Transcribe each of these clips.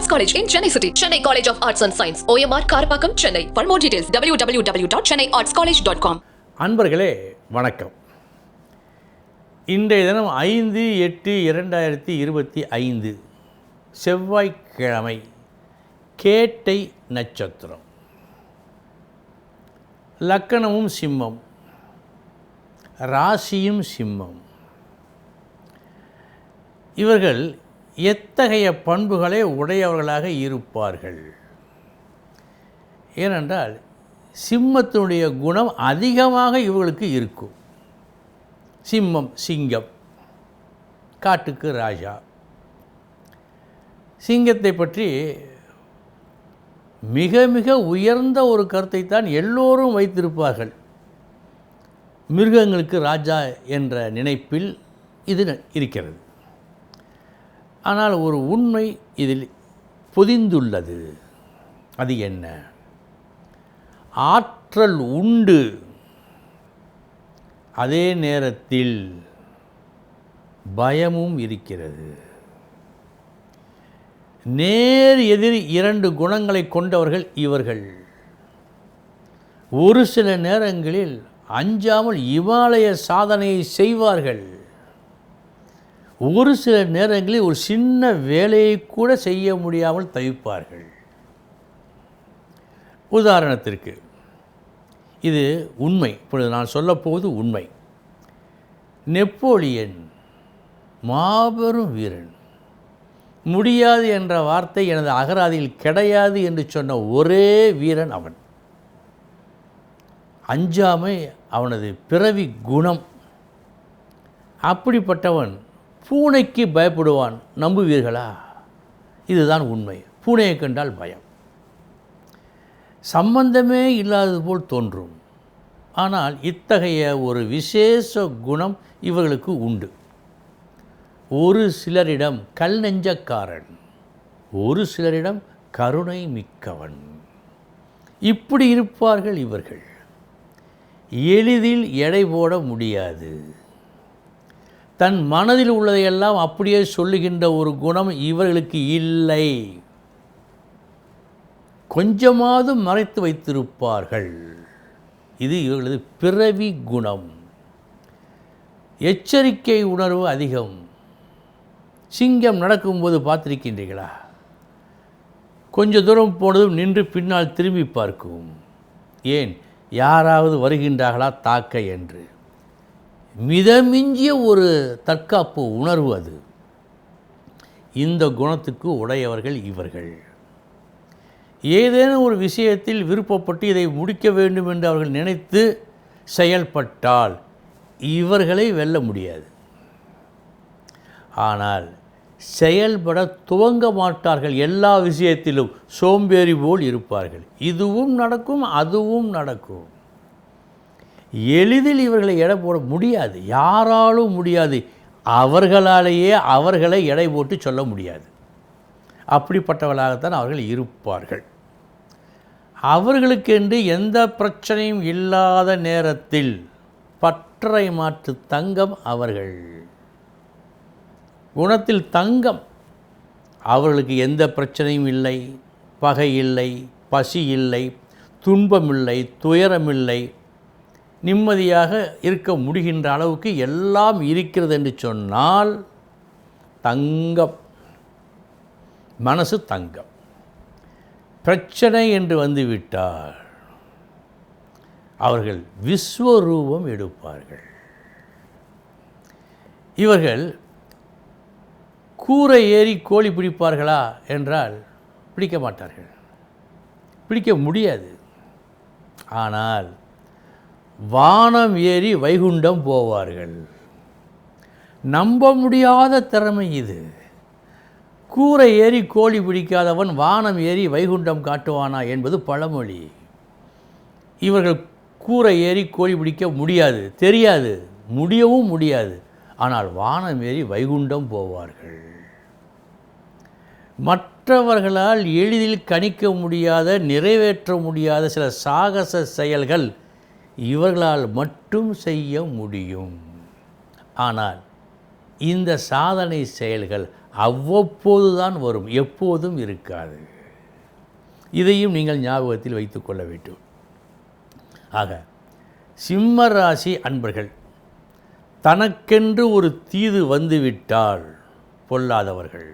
Arts college in Chennai city Chennai college of arts and science OMR Karapakkam Chennai for more details W W W dot Chennai arts college dot com அன்பர்களே வணக்கம் இன்றைய தினம் ஐந்து எட்டு இரண்டாயிரத்தி இருபத்தி ஐந்து செவ்வாய்க்கிழமை கேட்டை நட்சத்திரம் லக்கணமும் சிம்மம் ராசியும் சிம்மம் இவர்கள் எத்தகைய பண்புகளை உடையவர்களாக இருப்பார்கள்? ஏனென்றால் சிம்மத்தினுடைய குணம் அதிகமாக இவர்களுக்கு இருக்கும். சிம்மம் சிங்கம் காட்டுக்கு ராஜா. சிங்கத்தை பற்றி மிக மிக உயர்ந்த ஒரு கருத்தை தான் எல்லோரும் வைத்திருப்பார்கள். மிருகங்களுக்கு ராஜா என்ற நினைப்பில் இது இருக்கிறது. ஆனால் ஒரு உண்மை இதில் பொதிந்துள்ளது. அது என்ன? ஆற்றல் உண்டு. அதே நேரத்தில் பயமும் இருக்கிறது. நேர் எதிர் இரண்டு குணங்களை கொண்டவர்கள் இவர்கள். ஒரு சில நேரங்களில் அஞ்சாமல் இமாலய சாதனையை செய்வார்கள். ஒரு சில நேரங்களில் ஒரு சின்ன வேலையை கூட செய்ய முடியாமல் தவிப்பார்கள். உதாரணத்திற்கு இது உண்மை. இப்பொழுது நான் சொல்லப்போவது உண்மை. நெப்போலியன் மாபெரும் வீரன். முடியாது என்ற வார்த்தை எனது அகராதியில் கிடையாது என்று சொன்ன ஒரே வீரன் அவன். அஞ்சாமை அவனது பிறவி குணம். அப்படிப்பட்டவன் பூனைக்கு பயப்படுவான் நம்புவீர்களா? இதுதான் உண்மை. பூனையை கண்டால் பயம். சம்பந்தமே இல்லாதது போல் தோன்றும். ஆனால் இத்தகைய ஒரு விசேஷ குணம் இவர்களுக்கு உண்டு. ஒரு சிலரிடம் கல் நெஞ்சக்காரன் ஒரு சிலரிடம் கருணை மிக்கவன். இப்படி இருப்பார்கள் இவர்கள். எளிதில் எடை போட முடியாது. தன் மனதில் உள்ளதையெல்லாம் அப்படியே சொல்லுகின்ற ஒரு குணம் இவர்களுக்கு இல்லை. கொஞ்சமாவது மறைத்து வைத்திருப்பார்கள். இது இவர்களது பிறவி குணம். எச்சரிக்கை உணர்வு அதிகம். சிங்கம் நடக்கும்போது பார்த்திருக்கின்றீர்களா? கொஞ்ச தூரம் போனதும் நின்று பின்னால் திரும்பி பார்க்கும். ஏன்? யாராவது வருகின்றார்களா தாக்க என்று. மிதமிஞ்சிய ஒரு தற்காப்பு உணர்வு அது. இந்த குணத்துக்கு உடையவர்கள் இவர்கள். ஏதேனும் ஒரு விஷயத்தில் விருப்பப்பட்டு இதை முடிக்க வேண்டும் என்று அவர்கள் நினைத்து செயல்பட்டால் இவர்களை வெல்ல முடியாது. ஆனால் செயல்பட துவங்க மாட்டார்கள் எல்லா விஷயத்திலும். சோம்பேறி போல் இருப்பார்கள். இதுவும் நடக்கும் அதுவும் நடக்கும். எளிதில் இவர்களை எடை போட முடியாது. யாராலும் முடியாது. அவர்களாலேயே அவர்களை எடை போட்டு சொல்ல முடியாது. அப்படிப்பட்டவர்களாகத்தான் அவர்கள் இருப்பார்கள். அவர்களுக்கென்று எந்த பிரச்சனையும் இல்லாத நேரத்தில் பற்றை மாற்று தங்கம் அவர்கள். குணத்தில் தங்கம். அவர்களுக்கு எந்த பிரச்சனையும் இல்லை. பகை இல்லை. பசி இல்லை. துன்பமில்லை துயரமில்லை நிம்மதியாக இருக்க முடிகின்ற அளவுக்கு எல்லாம் இருக்கிறது என்று சொன்னால் தங்கம். மனசு தங்கம். பிரச்சனை என்று வந்துவிட்டால் அவர்கள் விஸ்வரூபம் எடுப்பார்கள். இவர்கள் கூரை ஏறி கோழி பிடிப்பார்களா என்றால் பிடிக்க மாட்டார்கள். பிடிக்க முடியாது. ஆனால் வானம் ஏறி வைகுண்டம் போவார்கள். நம்ப முடியாத திறமை இது. கூரை ஏறி கோழி பிடிக்காதவன் வானம் ஏறி வைகுண்டம் காட்டுவானா என்பது பழமொழி. இவர்கள் கூரை ஏறி கோழி பிடிக்க முடியாது தெரியாது முடியவும் முடியாது. ஆனால் வானம் ஏறி வைகுண்டம் போவார்கள். மற்றவர்களால் எளிதில் கணிக்க முடியாத நிறைவேற்ற முடியாத சில சாகச செயல்கள் இவர்களால் மட்டும் செய்ய முடியும். ஆனால் இந்த சாதனை செயல்கள் அவ்வப்போது தான் வரும் எப்போதும் இருக்காது. இதையும் நீங்கள் ஞாபகத்தில் வைத்துக்கொள்ள வேண்டும். ஆக சிம்ம ராசி அன்பர்கள் தனக்கென்று ஒரு தீது வந்துவிட்டால் பொல்லாதவர்கள்.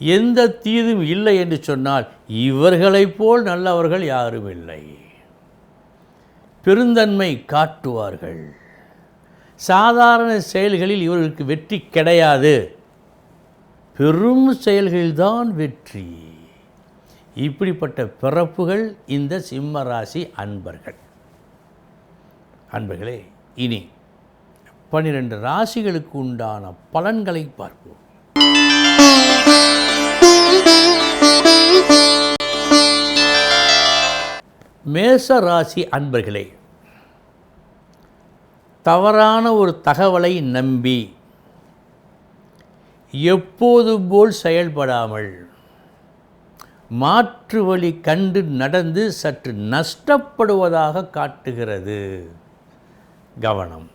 எந்த தீதும் இல்லை என்று சொன்னால் இவர்களைப் போல் நல்லவர்கள் யாரும் இல்லை. பெருந்தன்மை காட்டுவார்கள். சாதாரண செயல்களில் இவர்களுக்கு வெற்றி கிடையாது. பெரும் செயல்களில்தான் வெற்றி. இப்படிப்பட்ட பிறப்புகள் இந்த சிம்ம ராசி அன்பர்கள். அன்பர்களே இனி பன்னிரண்டு ராசிகளுக்கு உண்டான பலன்களை பார்ப்போம். மேச ராசி அன்பர்களே தவறான ஒரு தகவலை நம்பி எப்போது போல் செயல்படாமல் மாற்று வழி கண்டு நடந்து சற்று நஷ்டப்படுவதாக காட்டுகிறது. கவனம்.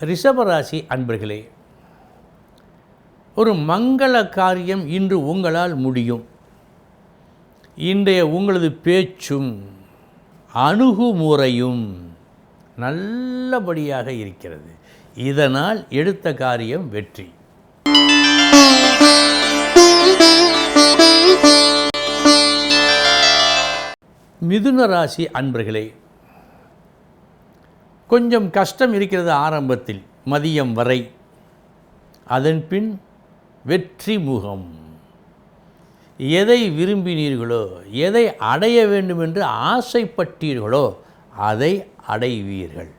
ரிஷபராசி அன்பர்களே ஒரு மங்கள காரியம் இன்று உங்களால் முடியும். இன்றைய உங்களது பேச்சும் அணுகுமுறையும் நல்லபடியாக இருக்கிறது. இதனால் எடுத்த காரியம் வெற்றி. மிதுன ராசி அன்பர்களே கொஞ்சம் கஷ்டம் இருக்கிறது ஆரம்பத்தில் மதியம் வரை. அதன் பின் வெற்றி முகம் எதை விரும்பினீர்களோ எதை அடைய வேண்டும் என்று ஆசைப்பட்டீர்களோ அதை அடைவீர்கள்.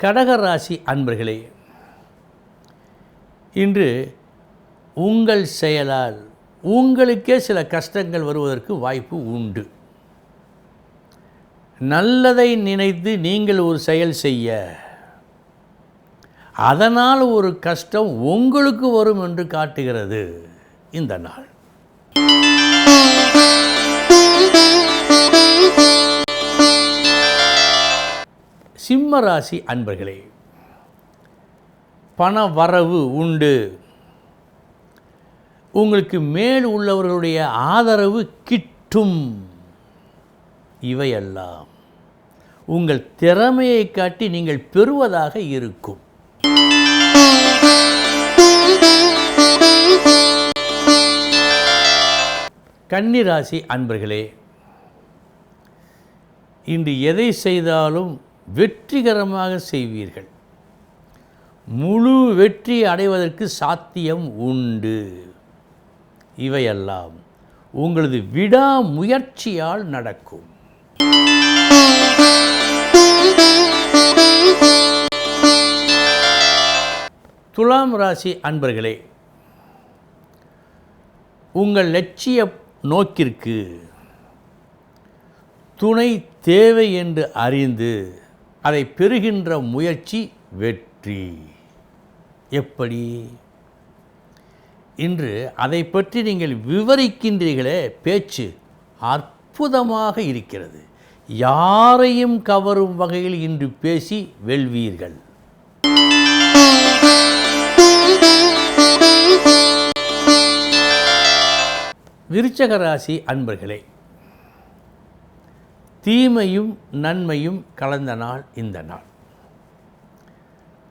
கடகராசி அன்பர்களே இன்று உங்கள் செயலால் உங்களுக்கே சில கஷ்டங்கள் வருவதற்கு வாய்ப்பு உண்டு. நல்லதை நினைத்து நீங்கள் ஒரு செயல் செய்ய அதனால் ஒரு கஷ்டம் உங்களுக்கு வரும் என்று காட்டுகிறது இந்த நாள். சிம்ம ராசி அன்பர்களே பண வரவு உண்டு. உங்களுக்கு மேல் உள்ளவர்களுடைய ஆதரவு கிட்டும். இவையெல்லாம் உங்கள் திறமையை காட்டி நீங்கள் பெறுவதாக இருக்கும். கன்னிராசி அன்பர்களே இன்று எதை செய்தாலும் வெற்றிகரமாக செய்வீர்கள். முழு வெற்றி அடைவதற்கு சாத்தியம் உண்டு. இவையெல்லாம் உங்களது விடாமுயற்சியால் நடக்கும். துலாம் ராசி அன்பர்களே உங்கள் லட்சிய நோக்கிற்கு துணை தேவை என்று அறிந்து அதை பெறுகின்ற முயற்சி வெற்றி. எப்படி? இன்று அதை பற்றி நீங்கள் விவரிக்கின்றீர்களே பேச்சு அற்புதமாக இருக்கிறது. யாரையும் கவரும் வகையில் இன்று பேசி வெல்வீர்கள். விருச்சக ராசி அன்பர்களே தீமையும் நன்மையும் கலந்த நாள் இந்த நாள்.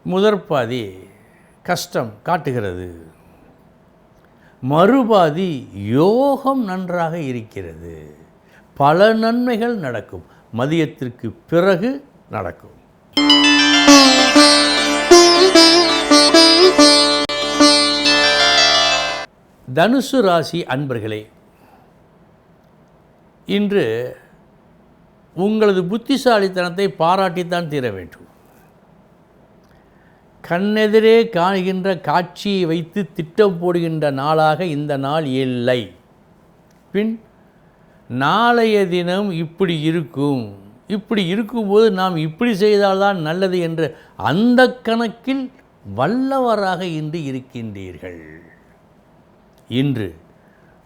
முதற்பாதி கஷ்டம் காட்டுகிறது. மறுபாதி யோகம் நன்றாக இருக்கிறது. பல நன்மைகள் நடக்கும். மதியத்திற்கு பிறகு நடக்கும். தனுசு ராசி அன்பர்களே இன்று உங்களது புத்திசாலித்தனத்தை பாராட்டித்தான் தீர வேண்டும். கண்ணெதிரே காணுகின்ற காட்சியை வைத்து திட்டம் போடுகின்ற நாளாக இந்த நாள் இல்லை. பின் நாளைய தினம் இப்படி இருக்கும். இப்படி இருக்கும்போது நாம் இப்படி செய்தால்தான் நல்லது என்று அந்த கணக்கில் வல்லவராக இன்று இருக்கின்றீர்கள். இன்று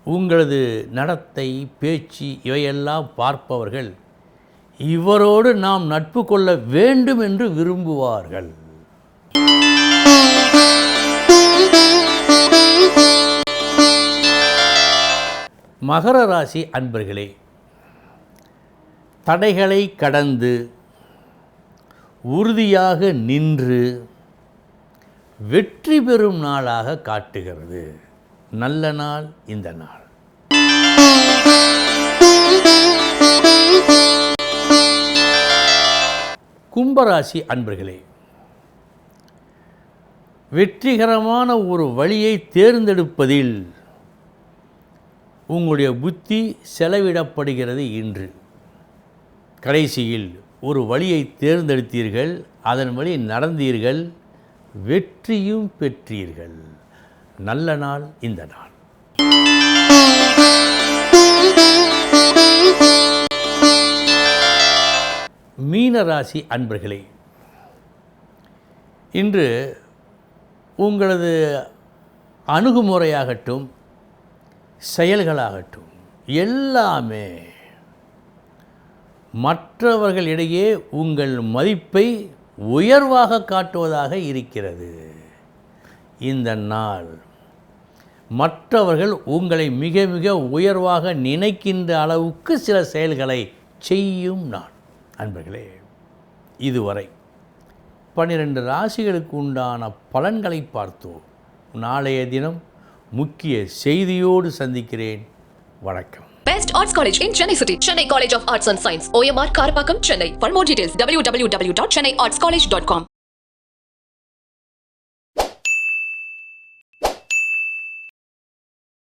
உங்களது நடத்தை பேச்சு இவையெல்லாம் பார்ப்பவர்கள் இவரோடு நாம் நட்பு கொள்ள வேண்டும் என்று விரும்புவார்கள். மகர ராசி அன்பர்களே தடைகளை கடந்து உறுதியாக நின்று வெற்றி பெறும் நாளாக காட்டுகிறது. நல்ல நாள் இந்த நாள். கும்பராசி அன்பர்களே வெற்றிகரமான ஒரு வழியை தேர்ந்தெடுப்பதில் உங்களுடைய புத்தி செலவிடப்படுகிறது இன்று. கடைசியில் ஒரு வழியை தேர்ந்தெடுத்தீர்கள் அதன் வழி நடந்தீர்கள் வெற்றியும் பெற்றீர்கள். நல்ல நாள் இந்த நாள். மீனராசி அன்பர்களே இன்று உங்களது அணுகுமுறையாகட்டும் செயல்களாகட்டும் எல்லாமே மற்றவர்களிடையே உங்கள் மதிப்பை உயர்வாக காட்டுவதாக இருக்கிறது. இந்த நாள் மற்றவர்கள் உங்களை மிக மிக உயர்வாக நினைக்கின்ற அளவுக்கு சில செயல்களை செய்யும் நாள் அன்பர்களே இதுவரை பன்னிரண்டு ராசிகளுக்கு உண்டான பலன்களை பார்த்தோம் நாளைய தினம் முக்கிய செய்தியோடு சந்திக்கிறேன் வணக்கம் Best Arts College in Chennai City. Chennai College of Arts and Science. OMR Karapakam, Chennai. For more details, www.chennaiartscollege.com.